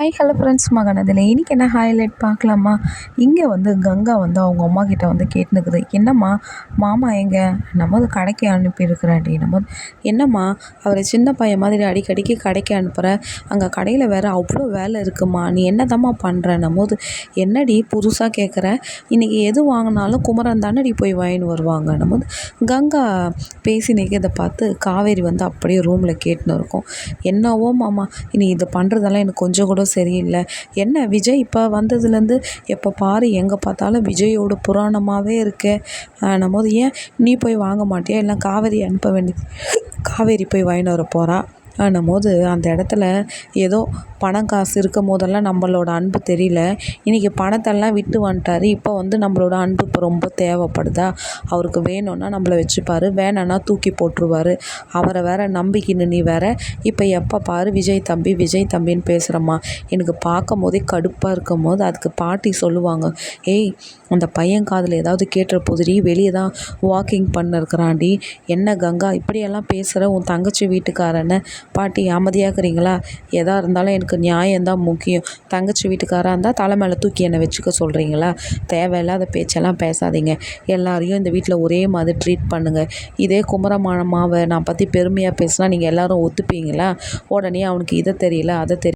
Hi hello friends மகனதில் இன்றைக்கி என்ன highlight பார்க்கலாமா? இங்கே வந்து கங்கா வந்து அவங்க அம்மா கிட்டே வந்து கேட்டுனுக்குது. என்னம்மா மாமா எங்கே? நம்ம வந்து கடைக்கு அனுப்பியிருக்கிறேன் அப்படின்னும் போது என்னம்மா அவரை சின்ன பையன் மாதிரி அடிக்கடிக்கு கடைக்கு அனுப்புகிற அங்கே கடையில் வேறு அவ்வளோ வேலை இருக்குமா? நீ என்னதாம்மா பண்ணுறன்னும் போது என்னடி புதுசாக கேட்குற இன்றைக்கி எது வாங்கினாலும் குமரன் தானடி போய் வாங்கின்னு வருவாங்கன்னும் போது கங்கா பேசி நிற்கிறத பார்த்து காவேரி வந்து அப்படியே ரூமில் கேட்டுன்னு இருக்கும். என்னவோ மாமா இனி இதை பண்ணுறதெல்லாம் எனக்கு கொஞ்சம் கூட சரியில்லை. என்ன விஜய் இப்போ வந்ததுலேருந்து எப்போ பாரு எங்கே பார்த்தாலும் விஜயோட புராணமாகவே இருக்கே. நம்ம போது ஏன் நீ போய் வாங்க மாட்டியா? எல்லாம் காவேரி அனுப்ப வேண்டியது காவேரி போய் வாங்கிட்டு வர போகிறா போது அந்த இடத்துல ஏதோ பணம் காசு இருக்கும் போதெல்லாம் நம்மளோட அன்பு தெரியல. இன்றைக்கி பணத்தெல்லாம் விட்டு வந்துட்டாரு. இப்போ வந்து நம்மளோட அன்பு இப்போ ரொம்ப தேவைப்படுதா? அவருக்கு வேணும்னா நம்மள வச்சுப்பார். வேணான்னா தூக்கி போட்டுருவார். அவரை வேற நம்பிக்கின்னு நீ வேற இப்போ எப்போ பாரு விஜய் தம்பி விஜய் தம்பின்னு பேசுகிறம்மா எனக்கு பார்க்கும் போதே கடுப்பாக இருக்கும் போது அதுக்கு பாட்டி சொல்லுவாங்க ஏய் அந்த பையன் காதில் ஏதாவது கேட்டுற போதுடி வெளியே தான் வாக்கிங் பண்ணிருக்கிறான்டி. என்ன கங்கா இப்படியெல்லாம் பேசுகிற உன் தங்கச்சி வீட்டுக்காரன்னு பாட்டி அமைதியாக இருக்கிறீங்களா எதாக இருந்தாலும் எனக்கு நியாயம்தான் முக்கியம். தங்கச்சி வீட்டுக்காராக இருந்தால் தலை மேலே தூக்கி என்னை வச்சுக்க சொல்கிறீங்களா தேவையில்லாத பேச்செல்லாம் பேசாதீங்க. எல்லாரையும் இந்த வீட்டில் ஒரே மாதிரி ட்ரீட் பண்ணுங்கள் இதே குமரமானமாவை நான் பற்றி பெருமையாக பேசினா நீங்கள் எல்லோரும் ஒத்துப்பீங்களா? உடனே அவனுக்கு இதை தெரியல அதை தெரியல